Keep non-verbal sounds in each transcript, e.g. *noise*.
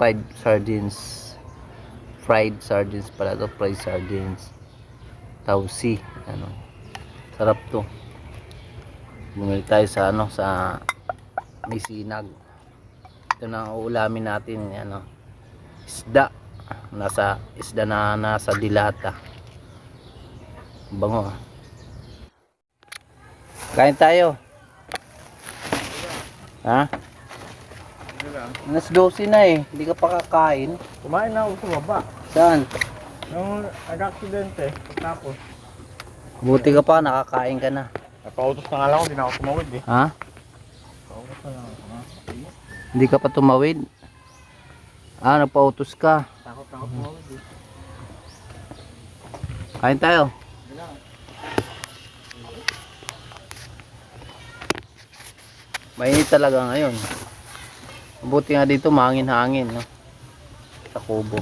fried sardines. Fried sardines pala to, fried sardines. Tausi, ano. Sarap to. Bumili tayo sa ano, sa may sinag. Ito na uulamin natin, ano. Isda. Nasa isda na nasa dilata. Bango. ah. Kain tayo. Ha? Alas 12 na eh. Hindi ka pa kakain. Kumain na ako sa baba. Saan? Nung nag-aksidente, pagkapos, Buti ka pa, nakakain ka na. napautos na nga lang ako, di na ako tumawid eh. Ha? Pautos na lang ako. Hindi ka pa tumawid? Ah, nagpautos ka. Takot ako tumawid eh. Kain tayo. Mainit talaga ngayon. Buti nga dito mahangin-hangin, no? Sa kubo.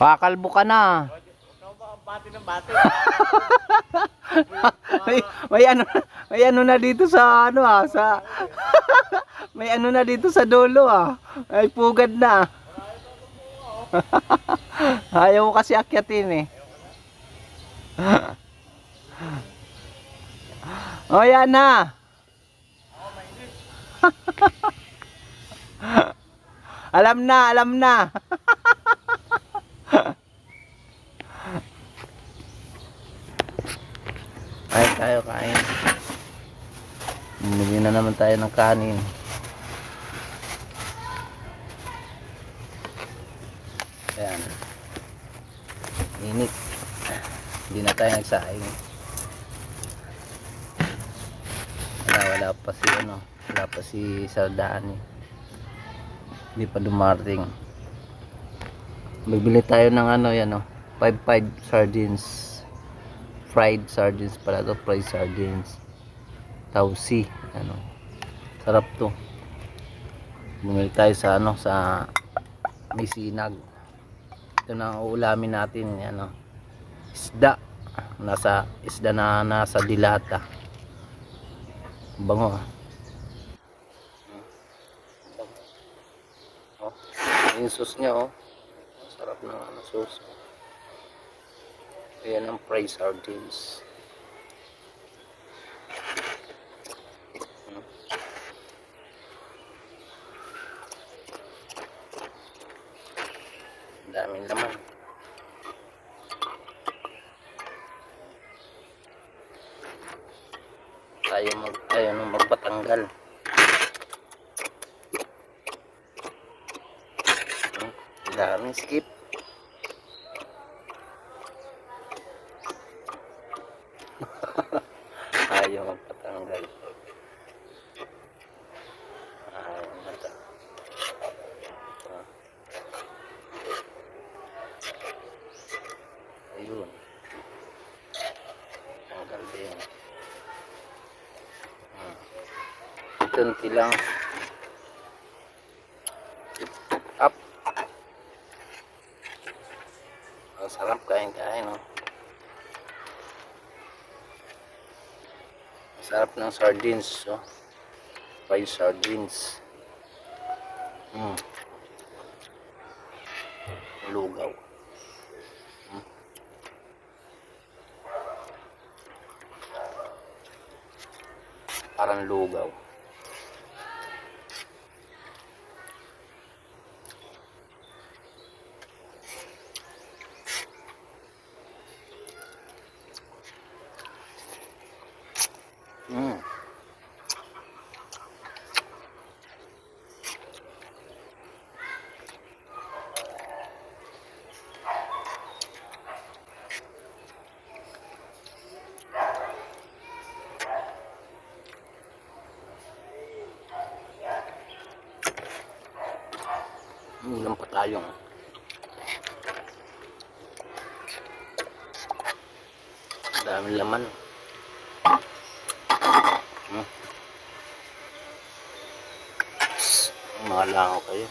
Pakalbo ka na. Bati ng bati. may, may ano may ano na dito sa ano ah sa *laughs* may ano na dito sa dulo ah ay pugad na *laughs* ayaw kasi akyatin eh *laughs* oh yan na alam na alam na Kain tayo, kain. Bumili na naman tayo ng kanin. Ayan. Init. Hindi na tayo nagsaing. Wala, wala pa si ano. Wala pa si Sardaan eh. Hindi pa dumarating. Bibili tayo ng ano yan oh. 5-5 sardines. Fried sardines pala to fried sardines. Tausi ano. Sarap to. Bumili tayo sa ano sa may sinag. Ito na uulamin natin ano isda. Nasa isda na nasa dilata. Bango ah oh, yung sauce niya oh sarap ng ano sauce Ayan ang fried sardines. Daming laman. Tayo mag tayo nung magpatanggal. Hmm. Ang daming skip. *laughs* ayaw magpatanggal. Ayaw mata ayun. Tanggal hmm. tunti lang up ang sarap kain kain oh. Sarap ng sardines, oh. Fried sardines. Mm. Lugaw. Mm. Parang lugaw. Mm. Ulam pa tayo. Dami laman. Hmm. Malangaw kayo.